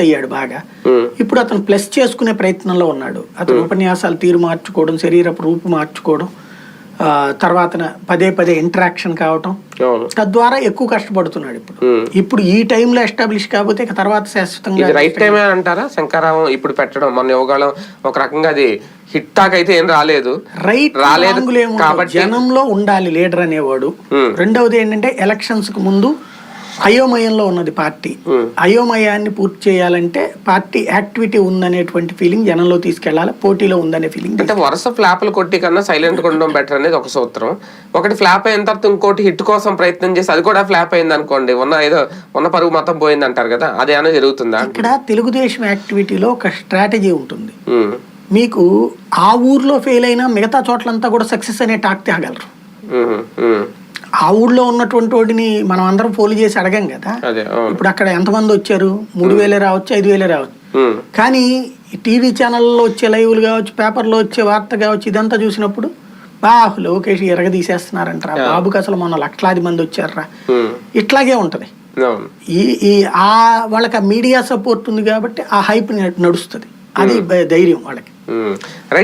అయ్యాడు బాగా. ఇప్పుడు అతను ప్లస్ చేసుకునే ప్రయత్నంలో ఉన్నాడు. అతను ఉపన్యాసాలు తీరు మార్చుకోవడం శరీరపు రూపు మార్చుకోవడం తర్వాత పదే పదే ఇంటరాక్షన్ కావటం. తద్వారా ఎక్కువ కష్టపడుతున్నాడు ఇప్పుడు. ఇప్పుడు ఈ టైంలో ఎస్టాబ్లిష్ కాకపోతే ఇక తర్వాత శాశ్వతంగా రైట్ టైమే అంటారా? శంకరావం ఇప్పుడు పెట్టడం మన యువగాళం ఒక రకంగా అది హిట్ టాక్ అయితే ఏం రాలేదు. రైట్ రాలేదు. కాబట్టి- జనంలో ఉండాలి లీడర్ అనేవాడు. రెండవది ఏంటంటే ఎలక్షన్స్కు ముందు అయోమయంలో ఉన్నది పార్టీ. ఉమ్. అయోమయాన్ని పూర్తి చేయాలంటే పార్టీ యాక్టివిటీ ఉందనేటువంటి ఫీలింగ్ జనంలో తీసుకెళ్ళాలి పోటీలో ఉందనే ఫీలింగ్ అంటే వరుస ఫ్లాప్లు కొట్టి కన్నా సైలెంట్ ఉండడం బెటర్ అనేది ఒక సూత్రం. ఒకటి ఫ్లాప్ అయిన తర్వాత ఇంకోటి హిట్ కోసం ప్రయత్నం చేసి అది కూడా ఫ్లాప్ అయింది అనుకోండి ఉన్న ఏదో ఉన్న పరుగు మొత్తం పోయింది అంటారు కదా అది ఏమైనా జరుగుతుందా? ఇక్కడ తెలుగుదేశం యాక్టివిటీలో ఒక స్ట్రాటజీ ఉంటుంది. ఉమ్, మీకు ఆ ఊర్లో ఫెయిల్ అయినా మిగతా చోట్లంతా కూడా సక్సెస్ అనే టాక్ తేగలరు. ఉమ్. ఆ ఊళ్ళో ఉన్నటువంటి వాడిని మనం అందరం పోలు చేసి అడగం కదా. ఇప్పుడు అక్కడ ఎంతమంది వచ్చారు? మూడు వేలే రావచ్చు ఐదు వేలే రావచ్చు. కానీ టీవీ ఛానల్లో వచ్చే లైవ్లు కావచ్చు పేపర్లో వచ్చే వార్త కావచ్చు ఇదంతా చూసినప్పుడు బా లోకేష్ ఎరగ తీసేస్తున్నారంటారా బాబుకి అసలు మొన్న లక్షలాది మంది వచ్చారా ఇట్లాగే ఉంటది. ఈ ఈ ఆ వాళ్ళకి ఆ మీడియా సపోర్ట్ ఉంది కాబట్టి ఆ హైప్ నడుస్తుంది. అది ధైర్యం వాళ్ళకి. రైట్